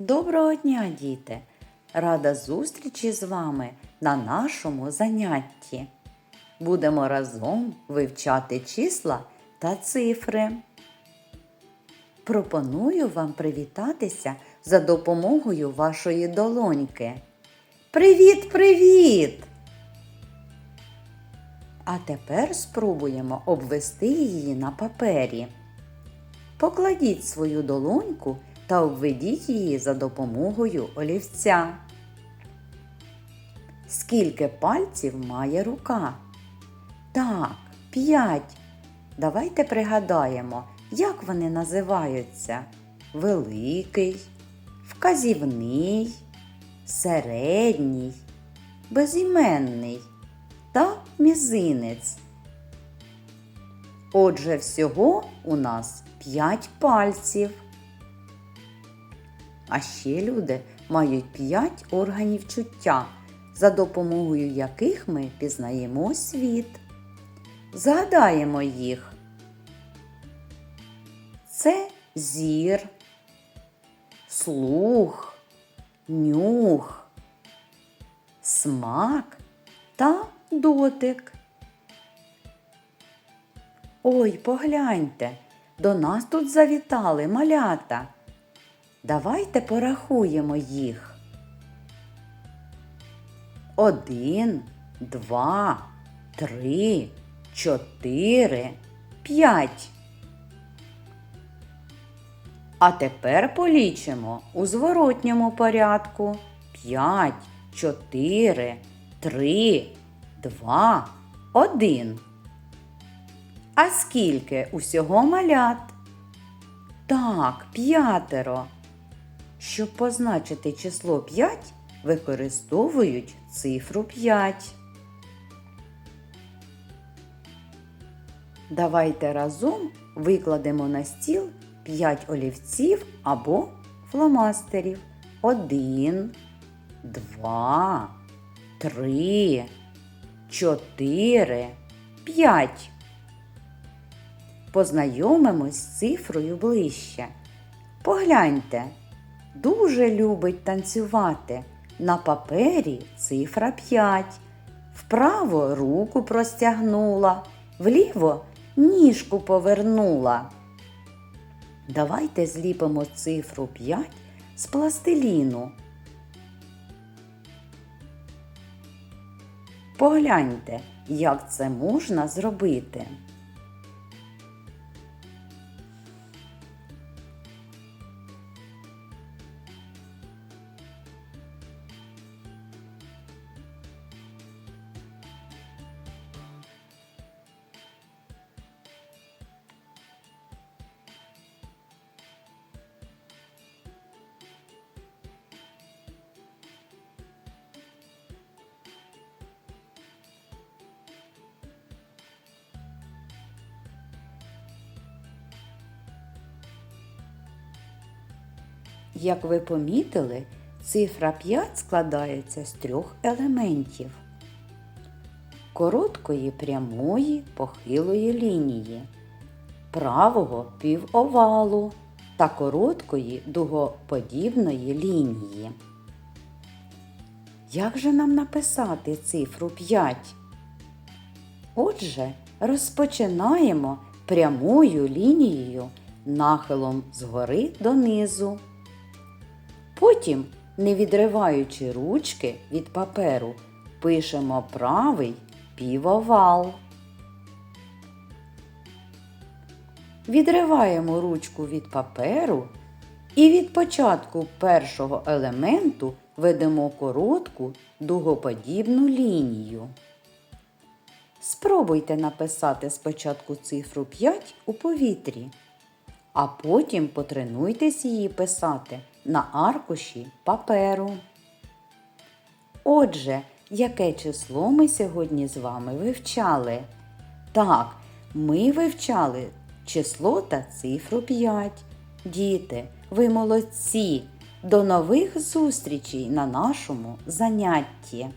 Доброго дня, діти! Рада зустрічі з вами на нашому занятті. Будемо разом вивчати числа та цифри. Пропоную вам привітатися за допомогою вашої долоньки. Привіт, привіт! А тепер спробуємо обвести її на папері. Покладіть свою долоньку та обведіть її за допомогою олівця. Скільки пальців має рука? Так, п'ять. Давайте пригадаємо, як вони називаються: великий, вказівний, середній, безіменний та мізинець. Отже, всього у нас 5 пальців. А ще люди мають 5 органів чуття, за допомогою яких ми пізнаємо світ. Згадаємо їх. Це зір, слух, нюх, смак та дотик. Ой, погляньте, до нас тут завітали малята. Давайте порахуємо їх. Один, два, три, чотири, п'ять. А тепер полічимо у зворотньому порядку. П'ять, чотири, три, два, один. А скільки усього малят? Так, п'ятеро. Щоб позначити число 5, використовують цифру 5. Давайте разом викладемо на стіл 5 олівців або фломастерів. 1, 2, 3, 4, 5. Познайомимось з цифрою ближче. Погляньте, дуже любить танцювати. На папері цифра 5. Вправо руку простягнула, вліво ніжку повернула. Давайте зліпимо цифру 5 з пластиліну. Погляньте, як це можна зробити. Як ви помітили, цифра 5 складається з трьох елементів короткої прямої похилої лінії, правого півовалу та короткої дугоподібної лінії. Як же нам написати цифру 5? Отже, розпочинаємо прямою лінією нахилом згори донизу. Потім, не відриваючи ручки від паперу, пишемо правий півовал. Відриваємо ручку від паперу і від початку першого елементу ведемо коротку дугоподібну лінію. Спробуйте написати спочатку цифру 5 у повітрі, а потім потренуйтесь її писати на аркуші паперу. Отже, яке число ми сьогодні з вами вивчали? Так, ми вивчали число та цифру 5. Діти, ви молодці! До нових зустрічей на нашому занятті!